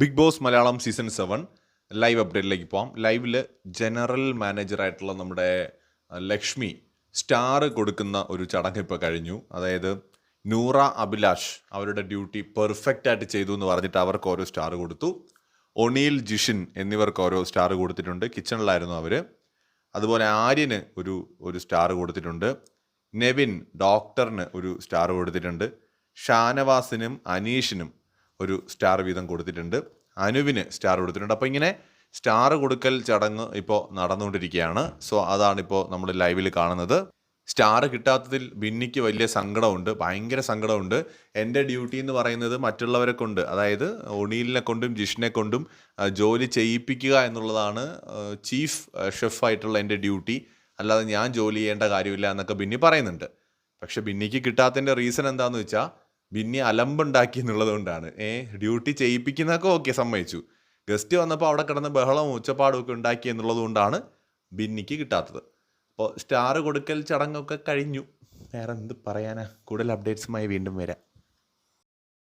Bigg Boss Malayalam season seven live അപ്ഡേറ്റിലേക്ക് പോകാം ലൈവിൽ general മാനേജറായിട്ടുള്ള നമ്മുടെ ലക്ഷ്മി സ്റ്റാർ കൊടുക്കുന്ന ഒരു ചടങ്ങ് ഇപ്പോൾ കഴിഞ്ഞു. അതായത് നൂറ അഭിലാഷ് അവരുടെ ഡ്യൂട്ടി പെർഫെക്റ്റ് ആയിട്ട് ചെയ്തു എന്ന് പറഞ്ഞിട്ട് അവർക്ക് ഓരോ സ്റ്റാർ കൊടുത്തു. ഒണീൽ ജിഷിൻ എന്നിവർക്ക് ഓരോ സ്റ്റാർ കൊടുത്തിട്ടുണ്ട്. കിച്ചണിലായിരുന്നു അവർ അതുപോലെ ആര്യന് ഒരു ഒരു സ്റ്റാർ കൊടുത്തിട്ടുണ്ട്. നെവിൻ ഡോക്ടറിന് ഒരു സ്റ്റാർ കൊടുത്തിട്ടുണ്ട്. ഷാനവാസിനും അനീഷിനും ഒരു സ്റ്റാർ വീതം കൊടുത്തിട്ടുണ്ട്. അനുവിന് സ്റ്റാർ കൊടുത്തിട്ടുണ്ട്. അപ്പോൾ ഇങ്ങനെ സ്റ്റാർ കൊടുക്കൽ ചടങ്ങ് ഇപ്പോൾ നടന്നുകൊണ്ടിരിക്കുകയാണ്. സോ അതാണിപ്പോൾ നമ്മൾ ലൈവിൽ കാണുന്നത്. സ്റ്റാർ കിട്ടാത്തതിൽ ബിന്നിക്ക് വലിയ സങ്കടമുണ്ട്. ഭയങ്കര സങ്കടമുണ്ട്. എന്റെ ഡ്യൂട്ടി എന്ന് പറയുന്നത് മറ്റുള്ളവരെ കൊണ്ട് അതായത് ഒണീലിനെ കൊണ്ടും ജിഷിനെ കൊണ്ടും ജോലി ചെയ്യിപ്പിക്കുക എന്നുള്ളതാണ് ചീഫ് ഷെഫായിട്ടുള്ള എന്റെ ഡ്യൂട്ടി. അല്ലാതെ ഞാൻ ജോലി ചെയ്യേണ്ട കാര്യമില്ല എന്നൊക്കെ ബിന്നി പറയുന്നുണ്ട്. പക്ഷെ ബിന്നിക്ക് കിട്ടാത്തതിന്റെ റീസൺ എന്താണെന്ന് വെച്ചാൽ ബിന്നി അലമ്പുണ്ടാക്കി എന്നുള്ളത് കൊണ്ടാണ് ഏ ഡ്യൂട്ടി ചെയ്യിപ്പിക്കുന്നതൊക്കെ ഓക്കെ സമ്മതിച്ചു. ഗസ്റ്റ് വന്നപ്പോൾ അവിടെ കിടന്ന് ബഹളവും ഉച്ചപ്പാടും ഒക്കെ ഉണ്ടാക്കി എന്നുള്ളത് കൊണ്ടാണ് ബിന്നിക്ക് കിട്ടാത്തത്. അപ്പോൾ സ്റ്റാർ കൊടുക്കൽ ചടങ്ങൊക്കെ കഴിഞ്ഞു. വേറെ എന്ത് പറയാനാ? കൂടുതൽ അപ്ഡേറ്റ്സുമായി വീണ്ടും വരാം.